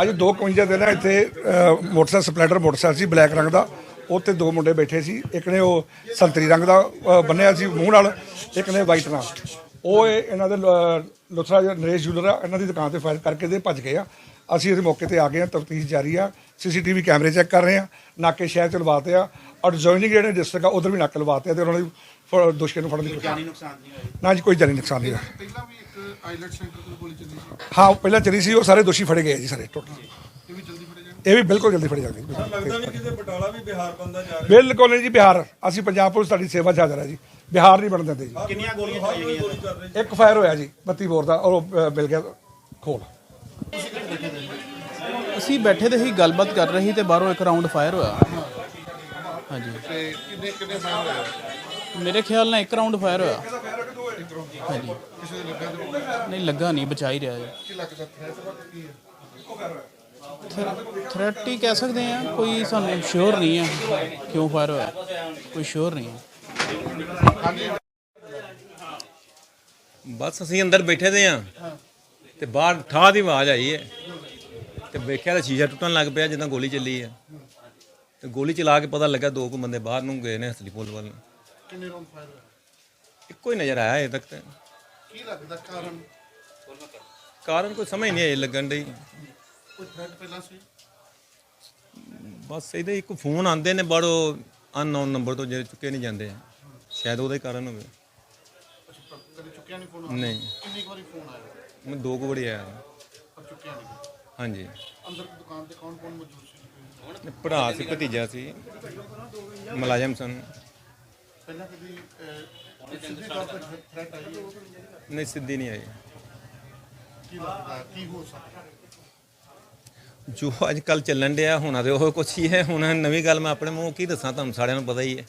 ਅੱਜ 2:51 ਦੇ ਨਾ ਇੱਥੇ ਮੋਟਰਸਾਈਕਲ ਸਪਲੈਂਡਰ ਮੋਟਰਸਾਈਕਲ ਸੀ ਬਲੈਕ ਰੰਗ ਦਾ। ਉੱਤੇ ਦੋ ਮੁੰਡੇ ਬੈਠੇ ਸੀ ਇੱਕ ਨੇ ਉਹ ਸੰਤਰੀ ਰੰਗ ਦਾ ਬੰਨਿਆ ਸੀ ਮੂੰਹ ਨਾਲ ਇੱਕ ਨੇ ਵਾਈਟ ਨਾਲ। ਉਹ ਇਹ ਇਹਨਾਂ ਦੇ ਲੁਥਰਾ ਨਰੇਸ਼ ਜੂਲਰ ਆ ਇਹਨਾਂ ਦੀ ਦੁਕਾਨ ਤੇ ਫਾਇਰ ਕਰਕੇ ਦੇ ਭੱਜ ਗਏ ਆ। ਅਸੀਂ ਇਸ ਮੌਕੇ ਤੇ ਆ ਗਏ ਆ ਤਫਤੀਸ਼ ਜਾਰੀ ਆ ਸੀਸੀਟੀਵੀ ਕੈਮਰੇ ਚੈੱਕ ਕਰ ਰਹੇ ਆ ਨਾਕੇ ਸ਼ਹਿਰ ਚ ਲਵਾਤੇ ਆ ਔਰ ਜੋਇਨਿੰਗ ਜਿਹੜੇ ਡਿਸਟ੍ਰਿਕਟ ਆ ਉਧਰ ਵੀ ਨਾਕੇ ਲਵਾਤੇ ਆ ਤੇ ਉਹਨਾਂ ਦੀ ਫ- ਦੋਸ਼ੀਆਂ ਨੂੰ ਫੜਨ ਦੀ ਕੋਸ਼ਿਸ਼। ਜਾਨੀ ਨੁਕਸਾਨ ਨਹੀਂ ਹੋਇਆ ਨਾ ਜੀ ਕੋਈ ਜਾਨੀ ਨੁਕਸਾਨ ਨਹੀਂ ਹੋਇਆ। ਪਹਿਲਾਂ ਵੀ ਇੱਕ ਆਈਲੈਟ ਸੈਂਟਰ ਤੋਂ ਗੋਲੀ ਚੱਲੀ ਸੀ। ਹਾਂ ਪਹਿਲਾਂ ਚਲੀ ਸੀ ਉਹ ਸਾਰੇ ਦੋਸ਼ੀ ਫੜੇ ਗਏ ਜੀ ਸਾਰੇ ਟੋਟਲ ਇਹ ਵੀ ਵੀ ਬਿਲਕੁਲ ਜਲਦੀ ਫੜੇ ਜਾਣਗੇ ਲੱਗਦਾ ਨਹੀਂ ਕਿਤੇ ਬਟਾਲਾ ਵੀ ਬਿਹਾਰ ਬੰਦਾ ਜਾ ਰਿਹਾ। ਬਿਲਕੁਲ ਨਹੀਂ ਜੀ ਬਿਹਾਰ। ਅਸੀਂ ਪੰਜਾਬ ਪੁਲਿਸ ਤੁਹਾਡੀ ਸੇਵਾ 'ਚ ਹਾਜ਼ਰ ਹੈ ਜੀ। ਬਿਹਾਰ ਨਹੀਂ ਬਣਨ ਦਿੰਦੇ ਜੀ। ਕਿੰਨੀਆਂ ਗੋਲੀਆਂ ਚੱਲ ਰਹੀ ਇੱਕ ਫਾਇਰ ਹੋਇਆ ਜੀ 32 ਬੋਰ ਦਾ ਔਰ ਉਹ, ਅ, ਮਿਲ ਗਿਆ ਖੋਲ। ਅਸੀਂ ਬੈਠੇ ਤੇ ਹੀ ਗੱਲਬਾਤ ਕਰ ਰਹੇ ਸੀ ਤੇ ਬਾਹਰੋਂ ਇੱਕ ਰਾਉਂਡ ਫਾਇਰ ਹੋਇਆ। ਹਾਂਜੀ। ਤੇ ਕਿੰਨੇ ਕਿੰਨੇ ਫਾਇਰ ਹੋਇਆ ਮੇਰੇ ਖਿਆਲ ਨਾਲ ਇੱਕ ਰਾਉਂਡ ਫਾਇਰ ਹੋਇਆ। ਹਾਂਜੀ। ਕਿਸੇ ਦੇ ਲੱਗਾ ਤੇ ਨਹੀਂ? ਲੱਗਾ ਨਹੀਂ ਬਚਾ ਹੀ ਰਿਹਾ ਜੀ। ਕੀ ਲੱਗਦਾ? ਥ੍ਰੈਟ ਹੈ ਕਹਿ ਸਕਦੇ ਆ ਕੋਈ ਸਾਨੂੰ ਸ਼ੋਰ ਨਹੀਂ ਹੈ ਕਿਉਂ ਫਾਇਰ ਹੋਇਆ। ਕੋਈ ਸ਼ੋਰ ਨਹੀਂ ਬਸ ਅਸੀਂ ਅੰਦਰ ਬੈਠੇ ਦੇ ਆ ਤੇ ਬਾਹਰ ਠਾਹ ਦੀ ਆਵਾਜ਼ ਆਈ ਹੈ। ਤੇ ਵੇਖਿਆ ਤਾਂ ਸ਼ੀਸ਼ਾ ਟੁੱਟਣ ਲੱਗ ਪਿਆ ਜਦੋਂ ਗੋਲੀ ਚੱਲੀ ਹੈ। ਤੇ ਗੋਲੀ ਚਲਾ ਕੇ ਪਤਾ ਲੱਗਾ ਦੋ ਕੁ ਬੰਦੇ ਬਾਹਰ ਨੂੰ ਗਏ ਨੇ ਹਸਲੀ ਪੁਲ ਵੱਲ। ਨੂੰ। ਕਿੰਨੇ ਰੌਂਡ ਫਾਇਰ ਹੋਇਆ ਇੱਕੋ ਹੀ ਨਜ਼ਰ ਆਇਆ ਅਜੇ ਤੱਕ ਤੇ। ਕੀ ਲੱਗਦਾ ਕਾਰਨ? ਕਾਰਨ ਕੋਈ ਸਮਝ ਨਹੀਂ ਆਈ ਲੱਗਣ ਡਈ। ਕੋਈ ਥ੍ਰੈਟ ਪਹਿਲਾਂ ਸੀ? ਬਸ ਇਹਦੇ ਇੱਕ ਫੋਨ ਆਉਂਦੇ ਨੇ ਬੜੋ ਅਨਨੋਨ ਨੰਬਰ ਤੋਂ ਜਿਹੜੇ ਚੁੱਕੇ ਨਹੀਂ ਜਾਂਦੇ। ਸ਼ਾਇਦ ਉਹਦਾ ਹੀ ਕਾਰਨ ਹੋਵੇ। ਅੱਛਾ ਪਰ ਕਦੇ ਚੁੱਕਿਆ ਨਹੀਂ ਫੋਨ ਨਹੀਂ। ਕਿੰਨੀ ਕੁ ਵਾਰੀ ਫੋਨ ਆਇਆ? ਮੈਂ ਦੋ ਕੁ ਬੜੀ ਆਇਆ। ਪਰ ਚੁੱਕਿਆ ਨਹੀਂ। ਹਾਂਜੀ। ਅੰਦਰ ਦੁਕਾਨ ਤੇ ਕੌਣ ਕੌਣ ਮੌਜੂਦ ਸੀ? ਭਰਾ ਸੀ ਭਤੀਜਾ ਸੀ। ਮੁਲਾਜ਼ਮ ਸਨ। ਪਹਿਲਾਂ ਕਦੀ ਅਹ, ਸਿੱਧੀ ਤੌਰ ਤੇ ਥ੍ਰੈਟ ਆਈ ਹੈ? ਨਹੀਂ ਸਿੱਧੀ ਨਹੀਂ ਆਈ। ਕੀ ਲੱਗਦਾ ਕੀ ਹੋ ਸਕਦਾ? ਜੋ ਅੱਜ ਕੱਲ ਚੱਲਣ ਡਿਆ ਹੋਣਾ ਤੇ ਉਹ ਕੁਛ ਹੀ ਹੈ, ਹੁਣ ਨਵੀਂ ਗੱਲ ਮੈਂ ਆਪਣੇ ਮੂੰਹ ਕੀ ਦੱਸਾਂ, ਤੁਹਾਨੂੰ ਸਾਰਿਆਂ ਨੂੰ ਪਤਾ ਹੀ ਹੈ।